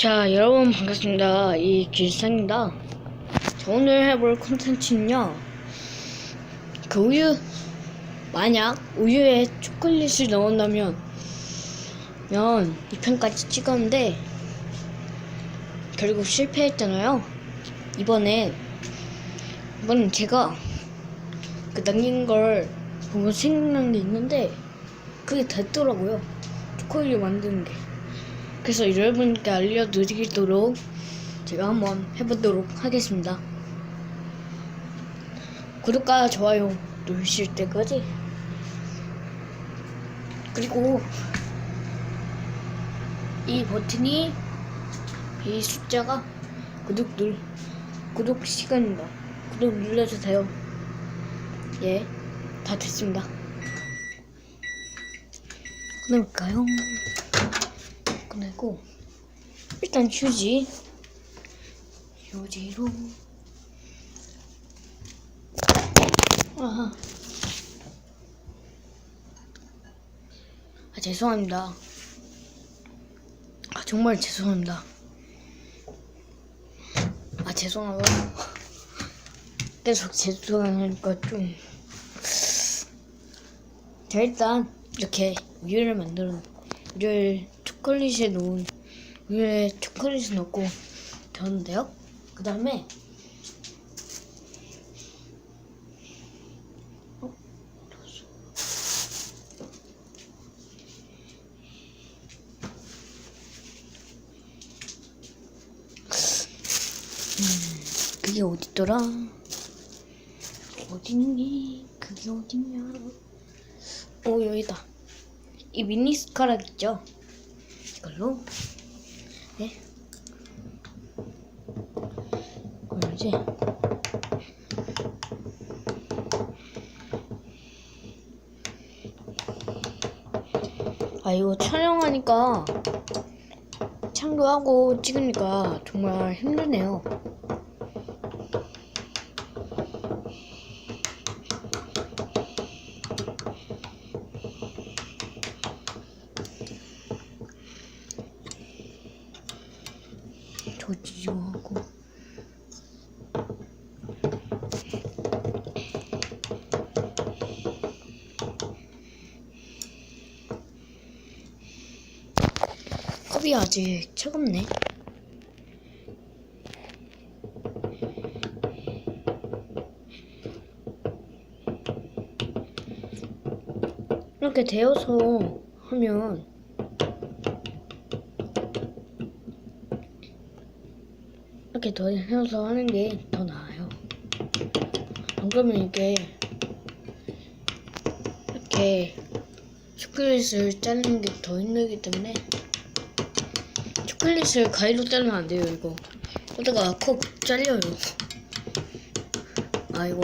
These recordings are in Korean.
자, 여러분 반갑습니다. 이 길상입니다. 자, 오늘 해볼 콘텐츠는요. 그 우유, 만약 우유에 초콜릿을 넣었다면, 면 2편까지 찍었는데, 결국 실패했잖아요. 이번에, 이번엔 제가 그 남긴 걸 보고 생각난 게 있는데, 그게 됐더라고요. 초콜릿 만드는 게. 그래서 여러분께 알려드리도록 제가 한번 해보도록 하겠습니다. 구독과 좋아요 누르실 때까지 그리고 이 버튼이 이 숫자가 구독 눌 구독 시간입니다. 구독 눌러주세요. 예, 다 됐습니다. 끊어볼까요? 꺼내고 일단 휴지. 휴지로. 아하. 아 죄송합니다. 아 정말 죄송합니다. 아 죄송하고. 계속 죄송하니까 좀. 자, 일단 이렇게 우유를 만들어 우유를 초콜릿에 놓은 우유에 초콜릿을 넣고 되었는데요. 그 다음에 어? 음, 그게 어딨더라? 어딨니? 그게 어딨냐? 오 여기다. 이 미니 스카락 있죠? 이걸로 네. 그러지? 아 이거 촬영하니까 참고하고 찍으니까 정말 힘드네요 조지고 하고. 컵이 아직 차갑네. 이렇게 데워서 하면 이렇게 더 해서 하는 게 더 나아요. 안 그러면 이게 이렇게 초콜릿을 자르는 게 더 힘들기 때문에 초콜릿을 가위로 자르면 안 돼요, 이거. 그러다가 컵 잘려요. 아이고.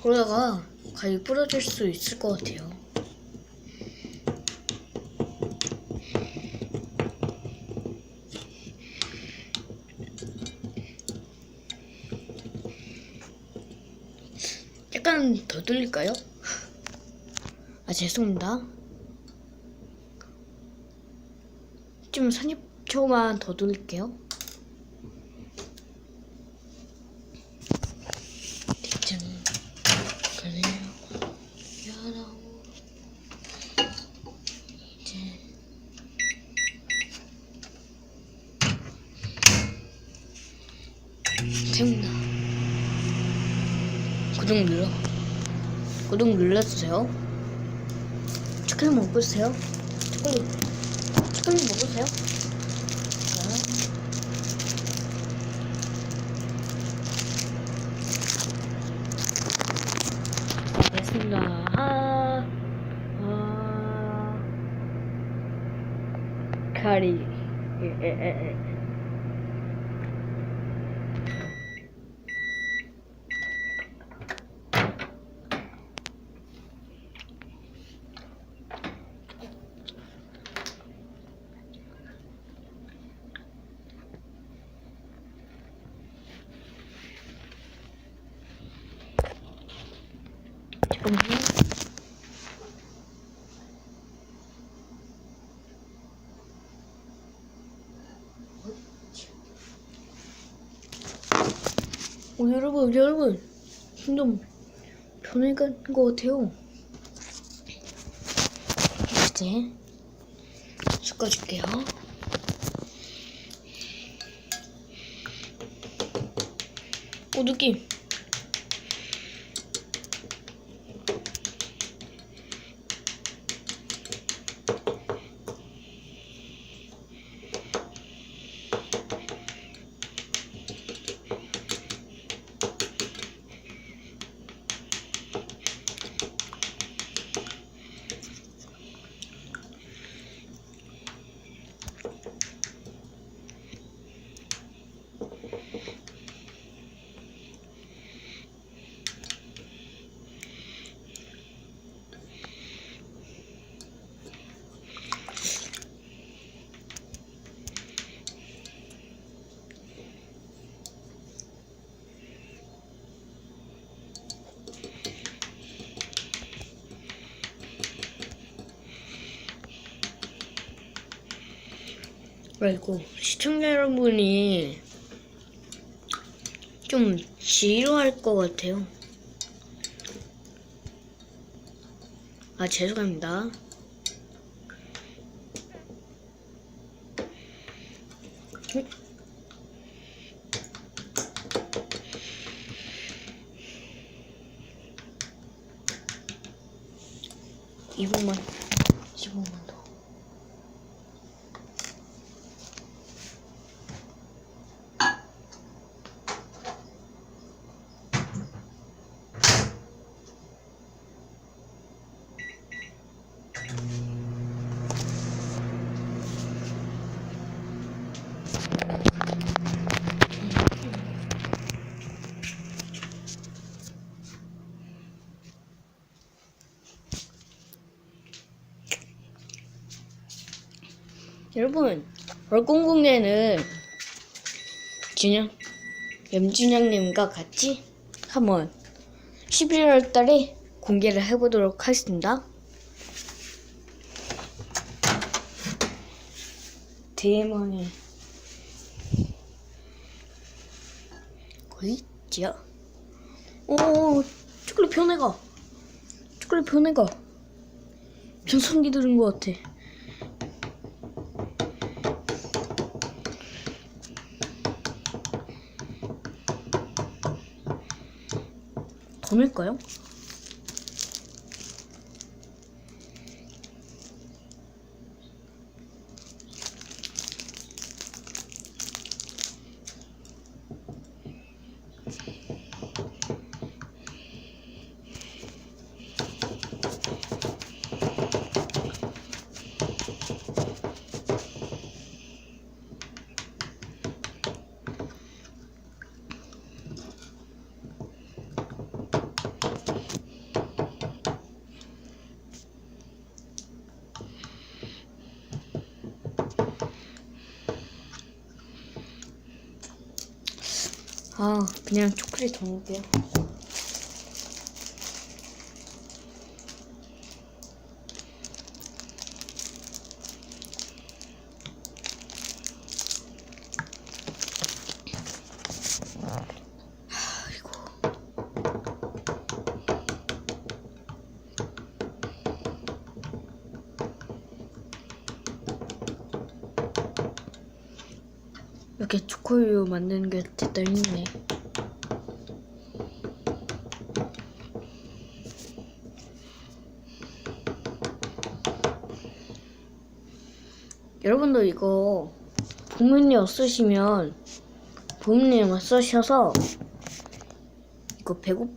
그러다가 가위 부러질 수 있을 것 같아요. 약간 더 돌릴까요? 아 죄송합니다. 좀 30초만 더 돌릴게요. 대충 그래요. 미안하고 이제 됩니다. 구독 눌러. 구독 눌러주세요. 초콜릿 먹으세요. 초콜릿. 초콜릿 먹으세요. 자. 됐습니다. 아, 아, 카리. 예, 예, 예, 잠깐만요. 오, 어, 여러분, 여러분. 좀 변해간 것 같아요. 이제 섞어줄게요. 오, 느낌. 그리고 시청자 여러분이 좀 지루할 것 같아요. 아, 죄송합니다. 음. 이분만 15만 더. 여러분, 월공공예는 진영, 염진영님과 같이 한번 11월 달에 공개를 해보도록 하겠습니다. 대망의 어디 있지요? 오, 초콜릿 변해가. 초콜릿 변해가. 전성기 들은 것 같아. 더 넣을까요? 아, 그냥 초콜릿 더 넣을게요. 이렇게 초코우유 만드는 게 됐다 힘드네. 여러분도 이거 부모님 없으시면 부모님 쓰셔서 이거 배고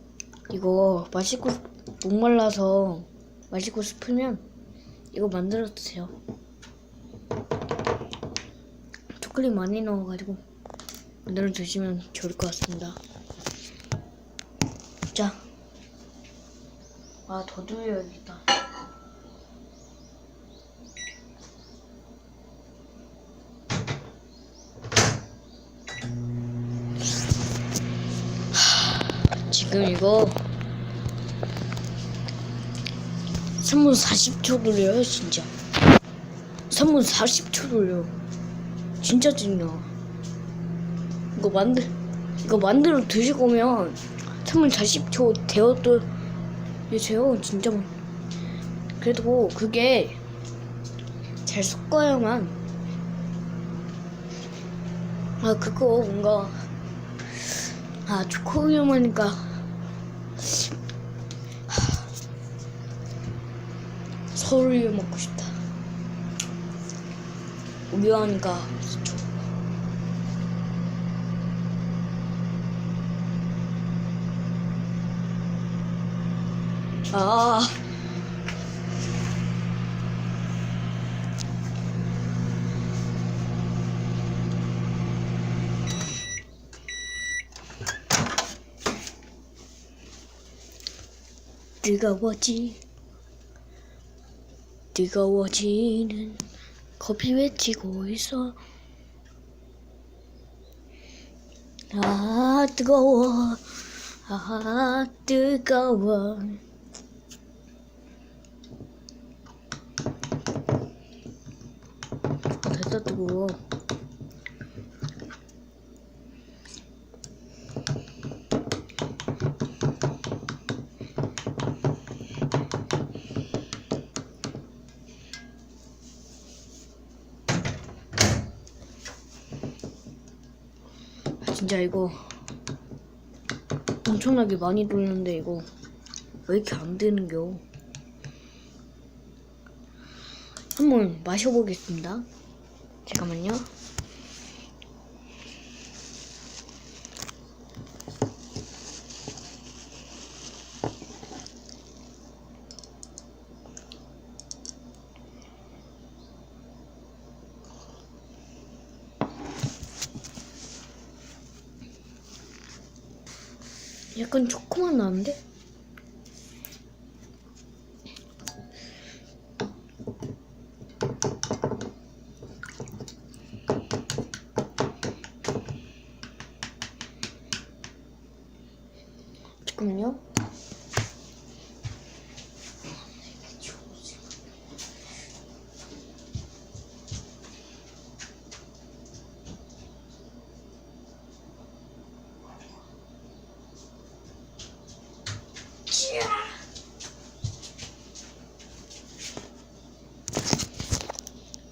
이거 마시고 목말라서 마시고 싶으면 이거 만들어 드세요. 초콜릿 많이 넣어가지고 만들어 드시면 좋을 것 같습니다. 자, 아더 돌려야겠다. 지금 이거 3분 40초 돌려요 진짜 3분 40초 돌려 진짜 찐나 이거 만들 이거 만들어 드실 거면 3분 40초 데워도 되세요 진짜 많- 그래도 그게 잘 섞어야만. 아 그거 뭔가 아 초코우유 하니까. 서울우유 먹고 싶다. 우유 하니까 아. 뜨거워지 뜨거워지는 커피 외치고 있어. 아 뜨거워. 아 뜨거워 아, 됐다 뜨거워 진짜 이거 엄청나게 많이 돌렸는데 이거 왜 이렇게 안 되는겨? 한번 마셔보겠습니다. 잠깐만요. 약간 초코맛 나는데? 잠깐만요.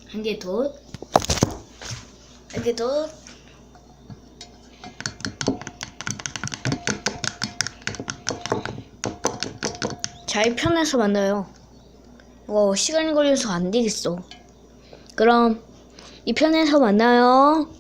한 개 더. 한 개 더. 잘 편해서 만나요. 어, 시간이 걸려서 안 되겠어. 그럼 이 편에서 만나요.